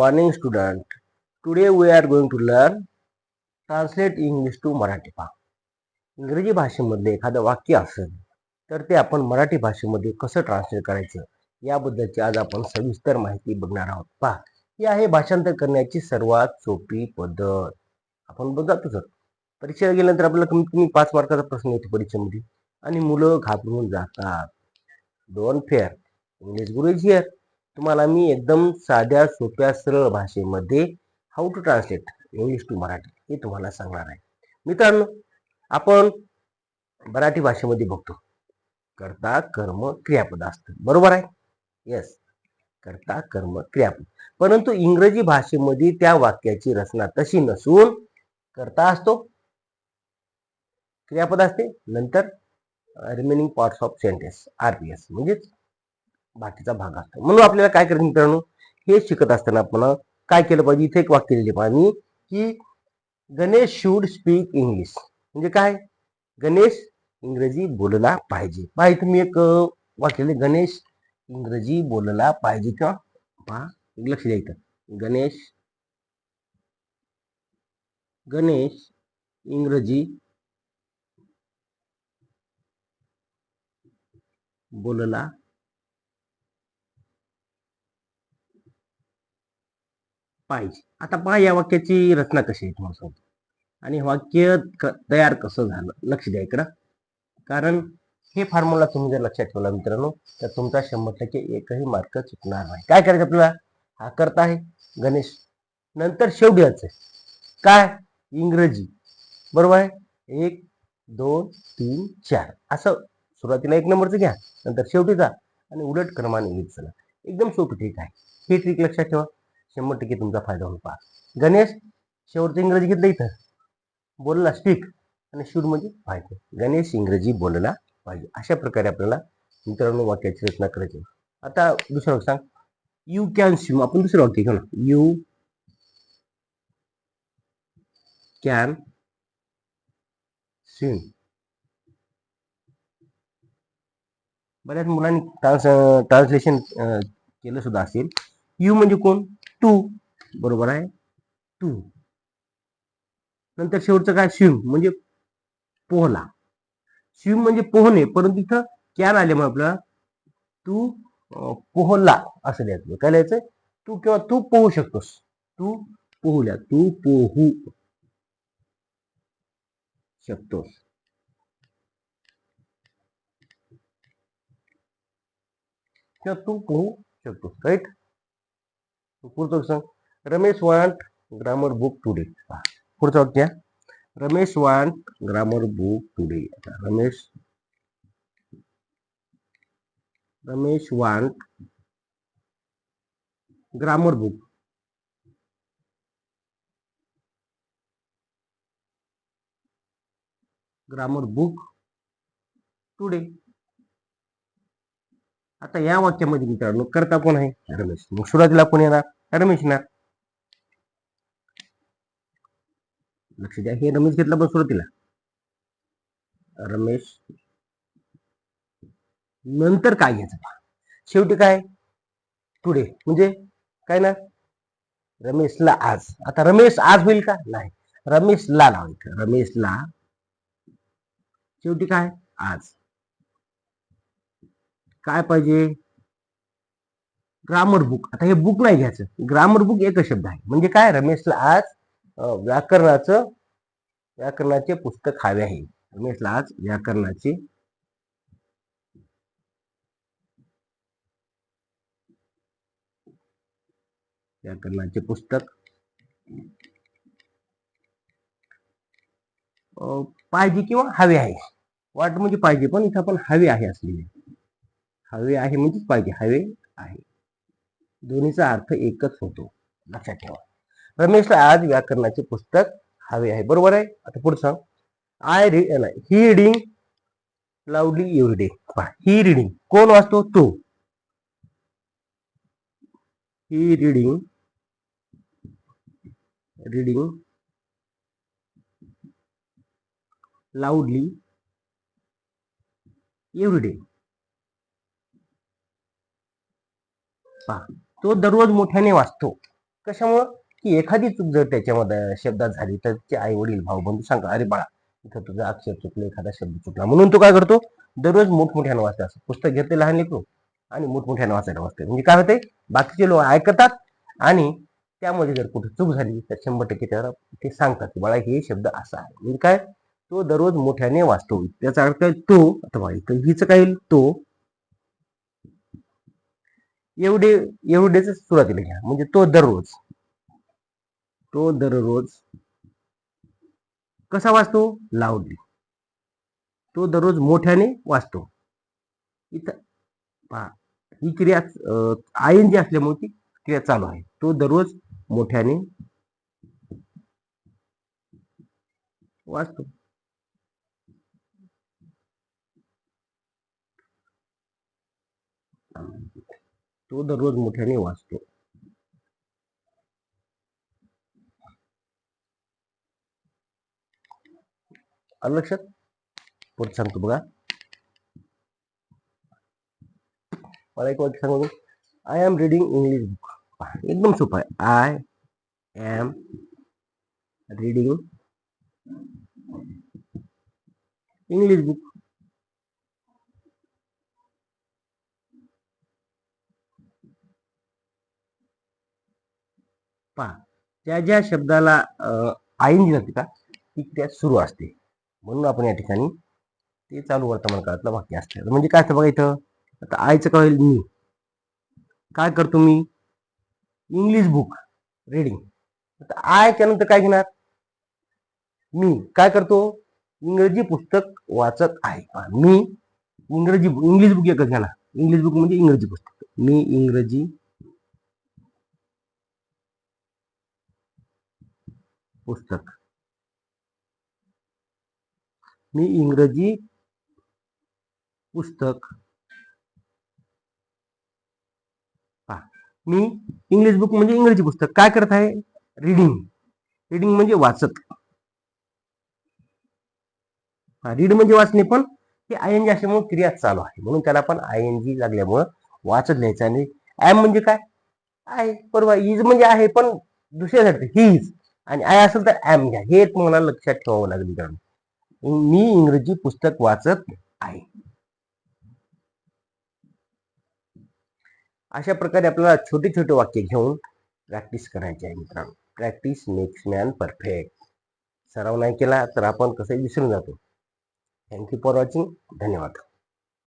morning student. Today we are going to learn translate English to Marathi पहा इंग्रजी भाषेमधले एखादं वाक्य असेल तर ते आपण मराठी भाषेमध्ये कसं ट्रान्सलेट करायचं? याबद्दलची आज आपण सविस्तर माहिती बघणार आहोत. पहा ही आहे भाषांतर करण्याची सर्वात सोपी पद्धत. आपण बघतोच सर परीक्षेला गेल्यानंतर आपल्याला कमीत कमी पाच मार्काचा प्रश्न येतो परीक्षेमध्ये. आणि मुलं घाबरून जातात. Don't fear English guru is here तुम्हाला मी एकदम साध्या सोप्या सरळ भाषेमध्ये how to translate English to Marathi हे तुम्हाला सांगणार आहे. मित्रांनो आपण मराठी भाषेमध्ये बघतो. कर्ता कर्म क्रियापद असतं बरोबर आहे? येस कर्ता कर्म क्रियापद. परंतु इंग्रजी भाषेमध्ये त्या वाक्याची रचना तशी नसून कर्ता असतो क्रियापद असते नंतर remaining parts of sentence RPS म्हणजेच बाकीचा भाग असतो. म्हणून आपल्याला काय करायचं मित्रांनो? हे शिकत असताना आपण काय केलं पाहिजे? इथे एक वाक्य लिहिले पाहिजे की गणेश शूड स्पीक इंग्लिश म्हणजे काय? गणेश इंग्रजी बोलला पाहिजे. पाहि तुम्ही मी एक वाक्य लिहिले गणेश इंग्रजी बोलला पाहिजे किंवा पहा लक्ष द्या इथं. गणेश गणेश इंग्रजी बोलला पाहिजे. आता पहा या वाक्याची रचना कशी आहे तुम्हाला सांगतो. आणि वाक्य क- तयार कसं झालं? लक्ष द्या इकडं. कारण हे फॉर्म्युला तुम्ही जर लक्षात ठेवला मित्रांनो तर तुमचा शंभर टक्के एकही मार्क चुकणार नाही. काय करायचं आपल्याला? हा करता आहे गणेश. नंतर शेवटी यायचं काय? इंग्रजी. बरोबर आहे? एक दोन तीन चार. असं सुरुवातीला एक नंबरचं घ्या. नंतर शेवटीचा आणि उलट क्रमाने घेत चला. एकदम सोपी ट्रिक आहे. ही ट्रिक लक्षात ठेवा. शंभर टक्के तुमचा फायदा होईल पहा. गणेश शेवटचं इंग्रजी घेतलं इथं. बोलला स्पीक आणि शूड म्हणजे पाहिजे गणेश इंग्रजी बोलला पाहिजे. अशा प्रकारे आपल्याला मित्रांनो वाक्याची रचना करायची आता दुसरं वाक्य सांग. यू कॅन स्विम आपण दुसरं वाक्य घेऊ ना. यू कॅन स्विम बऱ्याच मुलांनी ट्रान्स ट्रान्सलेशन केलं सुद्धा असेल. यू म्हणजे कोण? टू. बरोबर आहे? टू. नंतर शेवटचं काय? स्विम म्हणजे पोहला. स्विम म्हणजे पोहणे परंतु इथं कॅन मग आपल्याला तू पोहला असं लिहायचं. म्हणजे काय लिहायचं तू किंवा तू पोहू शकतोस. तू पोहल्या तू पोहू शकतोस. किंवा तू पोहू शकतोस राईट पुढचं सांग Ramesh want grammar book today पुढचं वाक्य Ramesh want grammar book today Ramesh Ramesh want grammar book grammar book today आता या वाक्यामध्ये मित्रांनो करता कोण आहे? रमेश. मग सुरुवातीला कोण येणार? रमेश येणार. लक्ष द्या हे रमेश घेतला पण सुरुवातीला. रमेश. नंतर काय घ्यायचं शेवटी काय? टुडे म्हणजे काय ना? रमेशला आज. आता रमेश आज होईल का? नाही. रमेशला लावायचं. रमेशला शेवटी काय? आज. काय पाहिजे? ग्रामर बुक आता हे बुक नाही घ्यायचं. ग्रामर बुक एकच शब्द आहे. म्हणजे काय? रमेशला आज व्याकरणाचं व्याकरणाचे पुस्तक हवे आहे. रमेशला आज व्याकरणाचे व्याकरणाचे पुस्तक पाहिजे किंवा हवे आहे. वाट म्हणजे पाहिजे पण इथं आपण हवे आहे असलेली. हवे आहे म्हणजेच पाहिजे हवे आहे. दोन्हीचा अर्थ एकच होतो. लक्षात ठेवा. रमेशला आज व्याकरणाचे पुस्तक हवे आहे. बरोबर आहे? आता पुढे सांग. आय रीड नाही he reading loudly every day he reading कोण वाचतो? तो. He reading reading loudly every day पहा तो दररोज मोठ्याने वाचतो. कशामुळं? की एखादी चूक जर त्याच्यामध्ये शब्दात झाली तर ते आई वडील भाऊ बंधू सांगतात अरे बाळा इथं तुझं अक्षर चुकलं एखादा शब्द चुकला. म्हणून तो काय करतो? दररोज मोठमोठ्यानं वाचते. असं पुस्तक घेते लहान लेकरू आणि मोठमोठ्यानं वाचायला वाचते म्हणजे काय होते बाकीचे लोक ऐकतात आणि त्यामध्ये जर कुठे चूक झाली तर शंभर टक्के त्याला ते सांगतात की बाळा हे शब्द असा आहे. म्हणजे काय? तो दररोज मोठ्याने वाचतो. त्याचा अर्थ आहे तो अथवा बघा इथं हिच काय येईल तो एवढे एवढेच सुरुवातीला घ्या. म्हणजे तो दररोज तो दररोज कसा वाचतो? लाऊडली तो दररोज मोठ्याने वाचतो. इथं पहा ही क्रिया आयन जी असल्यामुळे ती क्रिया चालू आहे. तो दररोज मोठ्याने वाचतो. तो दररोज मोठ्याने वाचतो। आलं लक्षात परत सांगतो बघा एम रीडिंग इंग्लिश बुक एकदम सोपं आहे I am reading English book त्या ज्या शब्दाला आईन जी जाते का ती त्या सुरू असते. म्हणून आपण या ठिकाणी ते चालू वर्तमान काळातलं वाक्य असते. म्हणजे काय असतं बघा इथं आता आईचं काय होईल? मी. काय करतो मी? इंग्लिश बुक रीडिंग आता आय त्यानंतर काय घेणार? मी. काय करतो? इंग्रजी पुस्तक वाचत आहे. मी इंग्रजी इंग्लिश बुक एकच घेणार. इंग्लिश बुक म्हणजे इंग्रजी पुस्तक. मी इंग्रजी पुस्तक. मी इंग्रजी पुस्तक मी इंग्लिश बुक म्हणजे इंग्रजी पुस्तक. काय करत आहे? रीडिंग रीडिंग म्हणजे वाचत. रीड म्हणजे वाचणे पण हे आय एन जी असल्यामुळे क्रिया चालू आहे. म्हणून त्याला पण आय एन जी लागल्यामुळं वाचत लिहायचं आणि ॲम म्हणजे काय? आहे बरोबर इज म्हणजे आहे पण दुसऱ्यासाठी ही इज आणि आय असेल तर एम घ्या. हे तुम्हाला लक्षात ठेवावं लागेल मित्रांनो. मी इंग्रजी पुस्तक वाचत आहे. अशा प्रकारे आपल्याला छोटे छोटे वाक्य घेऊन प्रॅक्टिस करायची आहे मित्रांनो. प्रॅक्टिस मेक्स मॅन परफेक्ट सराव नाही केला तर आपण कसं विसरून जातो? थँक्यू फॉर वॉचिंग धन्यवाद.